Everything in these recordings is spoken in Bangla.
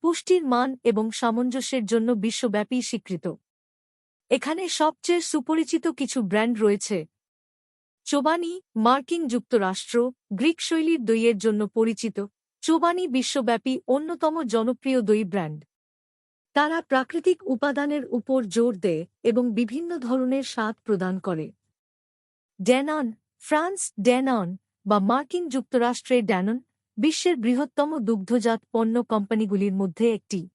পুষ্টির মান এবং সামঞ্জস্যের জন্য বিশ্বব্যাপী স্বীকৃত। এখানে সবচেয়ে সুপরিচিত কিছু ব্র্যান্ড রয়েছে। চোবানি, মার্কিন যুক্তরাষ্ট্র, গ্রিক শৈলীর দইয়ের জন্য পরিচিত। চোবানি বিশ্বব্যাপী অন্যতম জনপ্রিয় দই ব্র্যান্ড। তারা প্রাকৃতিক উপাদানের উপর জোর দেয় এবং বিভিন্ন ধরনের স্বাদ প্রদান করে। ড্যানন, ফ্রান্স ড্যানন বা মার্কিন যুক্তরাষ্ট্রে ড্যানন বিশ্বের বৃহত্তম দুগ্ধজাত পণ্য কোম্পানিগুলির মধ্যে একটি।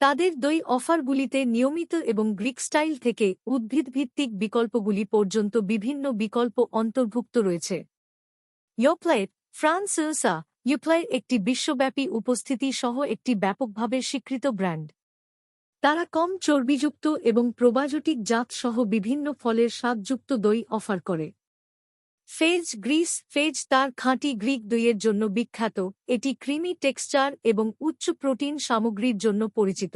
তাদের দই অফারগুলিতে নিয়মিত এবং গ্রিক স্টাইল থেকে উদ্ভিদভিত্তিক বিকল্পগুলি পর্যন্ত বিভিন্ন বিকল্প অন্তর্ভুক্ত রয়েছে। ইয়োপ্লাইট ফ্রান্সা ইউপ্লাইট একটি বিশ্বব্যাপী উপস্থিতি সহ একটি ব্যাপকভাবে স্বীকৃত ব্র্যান্ড। তারা কম চর্বিযুক্ত এবং প্রোবায়োটিক জাত সহ বিভিন্ন ফলের স্বাদযুক্ত দই অফার করে। ফেজ গ্রিস, ফেজ তার খাঁটি গ্রিক দইয়ের জন্য বিখ্যাত। এটি ক্রিমি টেক্সচার এবং উচ্চ প্রোটিন সামগ্রীর জন্য পরিচিত।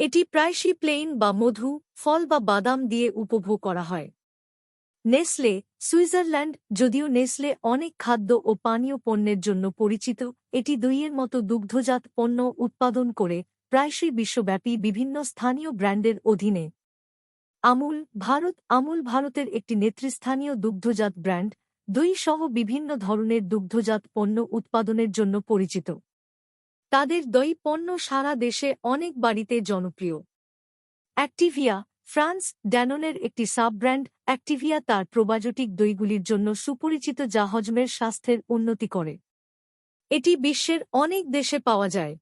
এটি প্রায়শই প্লেইন বা মধু, ফল বা বাদাম দিয়ে উপভোগ করা হয়। নেসলে, সুইজারল্যান্ড, যদিও নেসলে অনেক খাদ্য ও পানীয় পণ্যের জন্য পরিচিত, এটি দইয়ের মতো দুগ্ধজাত পণ্য উৎপাদন করে প্রায়শই বিশ্বব্যাপী বিভিন্ন স্থানীয় ব্র্যান্ডের অধীনে। আমুল, ভারত, আমুল ভারতের একটি নেতৃস্থানীয় দুগ্ধজাত ব্র্যান্ড দই সহ বিভিন্ন ধরনের দুগ্ধজাত পণ্য উৎপাদনের জন্য পরিচিত। তাদের দই পণ্য সারা দেশে অনেক বাড়িতে জনপ্রিয়। অ্যাক্টিভিয়া, ফ্রান্স, ড্যাননের একটি সাব ব্র্যান্ড অ্যাক্টিভিয়া তার প্রোবায়োটিক দইগুলির জন্য সুপরিচিত যা হজমের স্বাস্থ্যের উন্নতি করে। এটি বিশ্বের অনেক দেশে পাওয়া যায়।